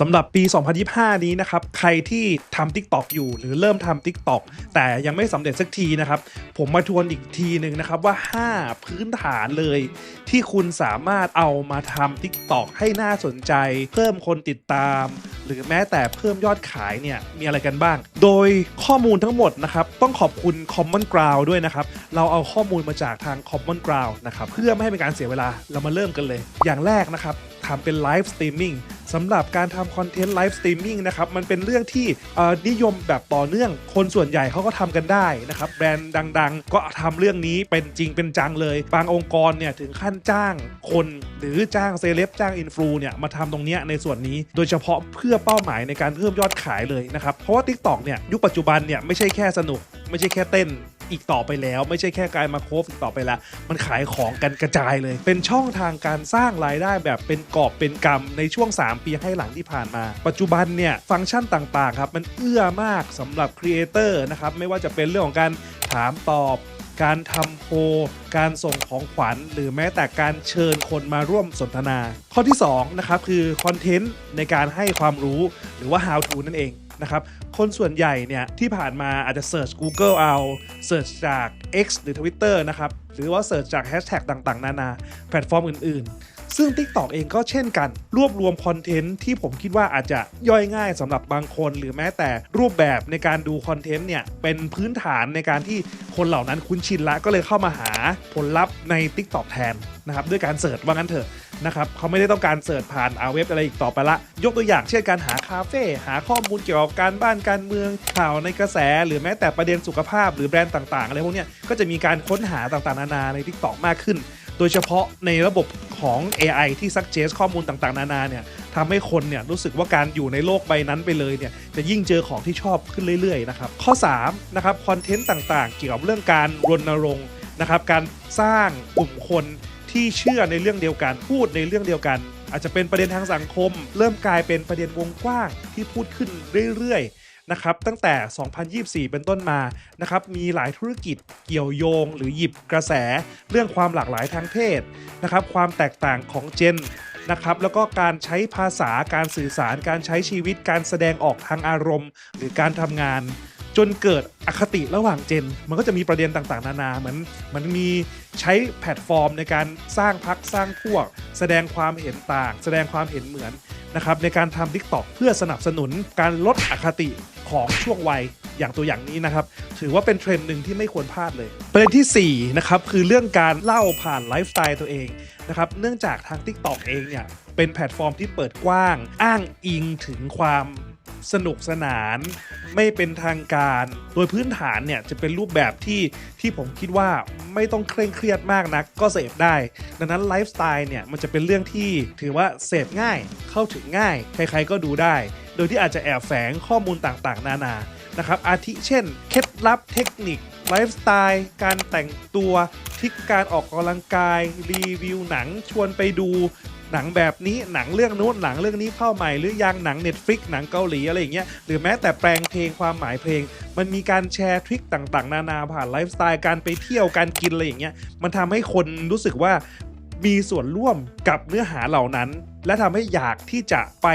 สำหรับปี 2025 นี้นะครับ ใครที่ทำ TikTok อยู่หรือเริ่มทำ TikTok แต่ยังไม่สำเร็จสักทีนะครับ ผมมาทวนอีกทีหนึ่งนะครับว่า 5 พื้นฐานเลย ที่คุณสามารถเอามาทำ TikTok ให้น่าสนใจ เพิ่มคนติดตาม หรือแม้แต่เพิ่มยอดขายเนี่ยมีอะไรกันบ้าง โดยข้อมูลทั้งหมดนะครับต้องขอบคุณ Common Ground ด้วยนะครับ เราเอาข้อมูลมาจากทาง Common Ground นะครับเพื่อไม่ให้เป็นการเสียเวลาเรามาเริ่มกันเลย อย่างแรกนะครับทำเป็นไลฟ์สตรีมมิ่ง สำหรับการทำคอนเทนต์ไลฟ์สตรีมมิ่งนะครับมันเป็นเรื่องที่นิยมแบบต่อเนื่อง คนส่วนใหญ่เขาก็ทำกันได้นะครับแบรนด์ดัง ๆ ก็ทำเรื่องนี้เป็นจริงเป็นจังเลย บางองค์กรเนี่ยถึงขั้นจ้างคนหรือจ้างเซเลบจ้างอินฟลูเนี่ยมาทำตรงนี้ในส่วนนี้ โดยเฉพาะเพื่อเป้าหมายในการเพิ่มยอดขายเลยนะครับเพราะว่า TikTok เนี่ยยุคปัจจุบันเนี่ยไม่ใช่แค่สนุก ไม่ใช่แค่เต้น อีกต่อไปแล้ว ไม่ใช่แค่กลายมาโคฟอีกต่อไปล้วมันขายของกันกระจายเลย เป็นช่องทางการสร้างรายได้แบบเป็นกอบเป็นกำในช่วง 3 ปีให้หลังที่ผ่านมา ปัจจุบันเนี่ยฟังก์ชันต่างๆครับมันเอื้อมากสำหรับครีเอเตอร์นะครับไม่ว่าจะเป็นเรื่องของการถามตอบการทำโพลการส่งของขวัญ หรือแม้แต่การเชิญคนมาร่วมสนทนา ข้อที่2นะครับคือคอนเทนต์ในการให้ความรู้หรือว่า how to นั่นเอง นะครับ คนส่วนใหญ่เนี่ยที่ผ่านมาอาจจะ Search Google เอา Search จาก X หรือ Twitter นะครับ หรือว่า Search จาก Hashtag ต่างๆ นานา แพลตฟอร์มอื่นๆ ซึ่ง TikTok เองก็เช่นกัน รวบรวมคอนเทนต์ที่ผมคิดว่าอาจจะย่อยง่ายสำหรับบางคน หรือแม้แต่รูปแบบในการดูคอนเทนต์เนี่ย เป็นพื้นฐานในการที่คนเหล่านั้นคุ้นชินละก็เลยเข้ามาหาผลลัพธ์ใน TikTok แทนนะครับด้วยการเสิร์ชว่างั้นเถอะ นะครับเขาไม่ได้ต้องการเสิร์ชผ่านอาเว็บอะไรอีกต่อไปละ ยกตัวอย่างเช่นการหาคาเฟ่หาข้อมูลเกี่ยวกับการบ้านการเมืองข่าวในกระแส หรือแม้แต่ประเด็นสุขภาพหรือแบรนด์ต่างๆอะไรพวกนี้ก็จะมีการค้นหาต่างๆนานาใน TikTok มากขึ้น โดยเฉพาะในระบบของ AI ที่ suggest ข้อมูลต่างๆ นานาเนี่ยทำให้คนเนี่ยรู้สึกว่าการอยู่ในโลกใบนั้นไปเลยเนี่ยจะยิ่งเจอของที่ชอบขึ้นเรื่อยๆนะครับข้อ3นะครับคอนเทนต์ต่างๆ เกี่ยวกับเรื่องการรณรงค์นะครับการสร้างกลุ่มคน ที่เชื่อในเรื่องเดียวกันพูดในเรื่องเดียวกัน อาจจะเป็นประเด็นทางสังคม เริ่มกลายเป็นประเด็นวงกว้างที่พูดขึ้นเรื่อยๆนะครับตั้งแต่ 2024 เป็นต้นมานะครับมีหลายธุรกิจเกี่ยวโยง หรือหยิบกระแส เรื่องความหลากหลายทางเพศนะครับความแตกต่างของเจนนะครับแล้วก็การใช้ภาษาการสื่อสารการใช้ชีวิตการแสดงออกทางอารมณ์ หรือการทำงาน จนเกิดอคติระหว่างเจน มันก็จะมีประเด็นต่างๆ นานาเหมือนมันมีใช้แพลตฟอร์มในการสร้างพักสร้างพวก แสดงความเห็นต่าง แสดงความเห็นเหมือนนะครับในการทำ TikTok เพื่อสนับสนุนการลดอคติของช่วงวัยอย่างตัวอย่างนี้นะครับ ถือว่าเป็นเทรนด์หนึ่งที่ไม่ควรพลาดเลย ประเด็นทีสี่4นะครับคือเรื่องการเล่าผ่านไลฟ์สไตล์ตัวเองนะครับเนื่องจากทาง TikTok เองเนี่ยเป็นแพลตฟอร์มที่เปิดกว้าง อ้างอิงถึงความ สนุกสนาน ไม่เป็นทางการ โดยพื้นฐานเนี่ยจะเป็นรูปแบบที่ที่ผมคิดว่าไม่ต้องเคร่งเครียดมากนัก ก็เสพได้ ดังนั้นไลฟ์สไตล์เนี่ยมันจะเป็นเรื่องที่ถือว่าเสพง่ายเข้าถึงง่าย ใครๆก็ดูได้ โดยที่อาจจะแอบแฝงข้อมูลต่างๆ นานานะครับอาทิเช่นเคล็ดลับเทคนิคไลฟ์สไตล์ การแต่งตัวทริคการออกกำลังกาย รีวิวหนัง ชวนไปดู หนังแบบนี้หนังเรื่องนู้นหนังเรื่องนี้เข้าใหม่หรือยังหนัง Netflix หนังเกาหลีอะไรอย่างเงี้ยหรือแม้แต่แปลงเพลงความหมายเพลง มันมีการแชร์ทริคต่างๆ นานาผ่านไลฟ์สไตล์การไปเที่ยวการกินอะไรอย่างเงี้ยมันทำให้คนรู้สึกว่า มีส่วนร่วมกับเนื้อหาเหล่านั้น และทำให้อยากที่จะไป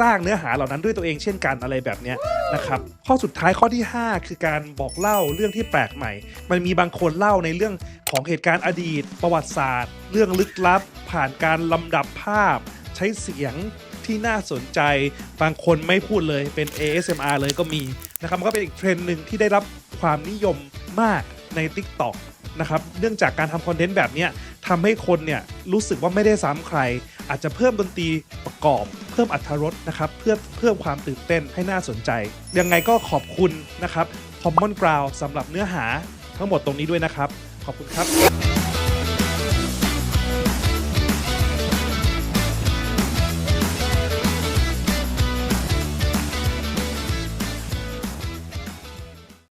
สร้างเนื้อหาเหล่านั้นด้วยตัวเองเช่นกันอะไรแบบนี้นะครับข้อสุดท้ายข้อที่ 5 คือการบอกเล่าเรื่องที่แปลกใหม่ มันมีบางคนเล่าในเรื่องของเหตุการณ์อดีต ประวัติศาสตร์ เรื่องลึกลับ ผ่านการลำดับภาพ ใช้เสียงที่น่าสนใจ บางคนไม่พูดเลยเป็น ASMR เลยก็มีนะครับมันก็เป็นอีกเทรนด์หนึ่งที่ได้รับความนิยมมากใน TikTok นะครับ เนื่องจากการทำคอนเทนต์แบบนี้ ทำให้คนเนี่ยรู้สึกว่าไม่ได้ซ้ำใคร อาจจะเพิ่มดนตรีประกอบ เพิ่มอัตรรสนะครับเพื่อเพิ่มความตื่นเต้นให้น่าสนใจ ยังไงก็ขอบคุณนะครับ Common Ground สำหรับเนื้อหาทั้งหมดตรงนี้ด้วยนะครับ ขอบคุณครับ